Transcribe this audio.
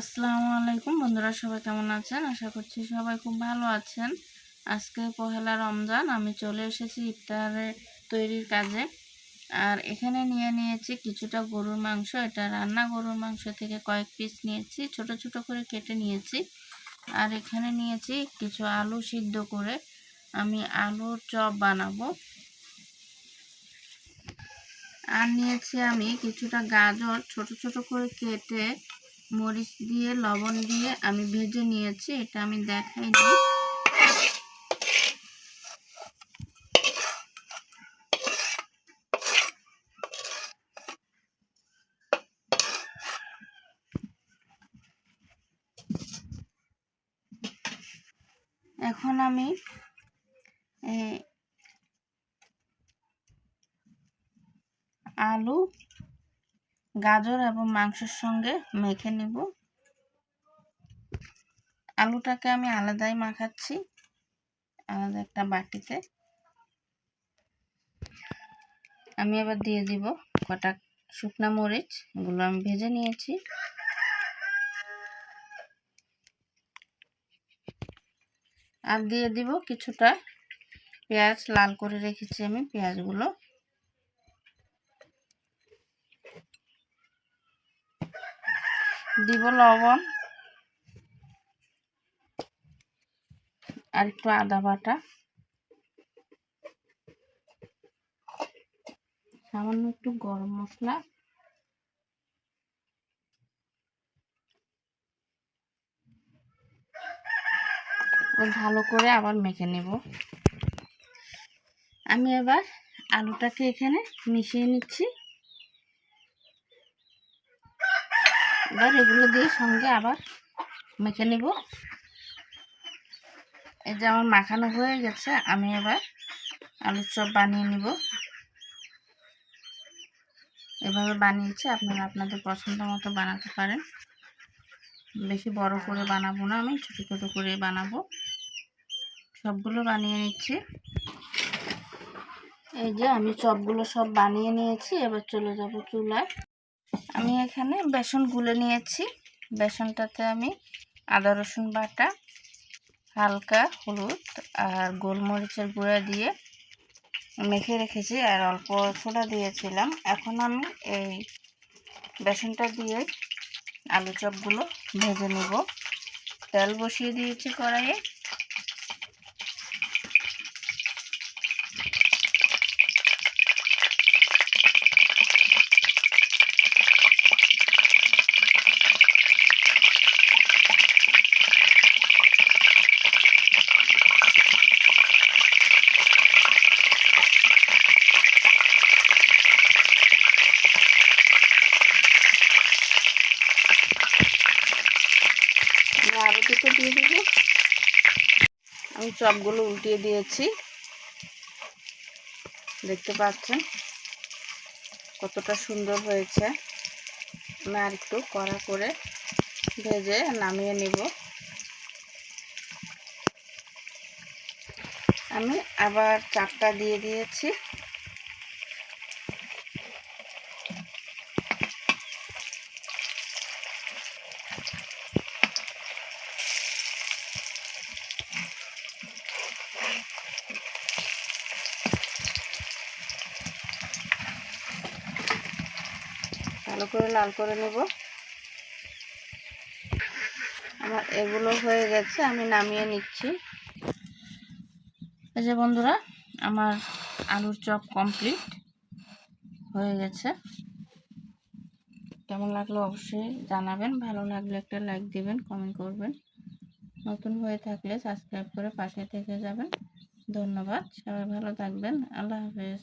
আসসালামু আলাইকুম বন্ধুরা, সবাই কেমন আছেন? আশা করছি সবাই খুব ভালো আছেন। আজকে পহেলা রমজান, আমি চলে এসেছি ইফতারে তৈরির কাজে। আর এখানে নিয়ে নিয়েছি কিছুটা গরুর মাংস। এটা রান্না গরুর মাংস থেকে কয়েক পিস নিয়েছি, ছোট ছোট করে কেটে নিয়েছি। আর এখানে নিয়েছি কিছু আলু সিদ্ধ করে। আমি আলুর চপ বানাবো। আর নিয়েছি আমি কিছুটা গাজর, ছোট ছোট করে কেটে মরিচ দিয়ে লবণ দিয়ে আমি ভেজে নিয়েছি এটা আমি দেখাই দেখাইনি। এখন আমি আলু গাজর এবং মাংসের সঙ্গে মেখে নিব। আলুটাকে আমি আলাদাই মাখাচ্ছি, আলাদা একটা বাটিতে। আমি এবার দিয়ে দিব কটা শুকনা মরিচ, এগুলো আমি ভেজে নিয়েছি। আর দিয়ে দিব কিছুটা পেঁয়াজ, লাল করে রেখেছি আমি পেঁয়াজগুলো। দিব লবণ। আর একটু আদা বাটা। সামান্য একটু গরম মশলা। ভালো করে আবার মেখে নেব। আমি এবার আলুটাকে এখানে মিশিয়ে নিচ্ছি। এবার এগুলো দিয়ে সঙ্গে আবার মেখে নেব। এই যে আমার মাখানো হয়ে গেছে, আমি এবার আলুর চপ বানিয়ে নিব। এভাবে বানিয়েছি, আপনারা আপনাদের পছন্দ মতো বানাতে পারেন। বেশি বড় করে বানাবো না আমি, ছোটো ছোটো করে বানাবো। সবগুলো বানিয়ে নিচ্ছি। এই যে আমি চপগুলো সব বানিয়ে নিয়েছি, এবার চলে যাব চুলায়। আমি এখানে বেসন গুলে নিয়েছি। বেসনটাতে আমি আদা, রসুন বাটা, হালকা হলুদ আর গোলমরিচের গুঁড়া দিয়ে মেখে রেখেছি আর অল্প সোডা দিয়েছিলাম। এখন আমি এই বেসনটা দিয়ে আলু চপগুলো ভেজে নেব। তেল বসিয়ে দিয়েছি কড়াইয়ে। দুটো দিয়ে দেব। আমি চপগুলো উল্টিয়ে দিয়েছি। দেখতে পাচ্ছেন কতটা সুন্দর হয়েছে। আমি আর একটু কড়া করে ভেজে নামিয়ে নিব। আমি আবার চাপটা দিয়ে দিয়েছি। ভালো করে লাল করে নেব। আমার এগুলো হয়ে গেছে, আমি নামিয়ে নিচ্ছি। এই যে বন্ধুরা, আমার আলুর চপ কমপ্লিট হয়ে গেছে। কেমন লাগল অবশ্যই জানাবেন। ভালো লাগলে একটা লাইক দিবেন কমেন্ট করবেন। নতুন হয়ে থাকলে সাবস্ক্রাইব করে পাশে থেকে যাবেন। ধন্যবাদ, সবাই ভালো থাকবেন। আল্লাহ হাফেজ।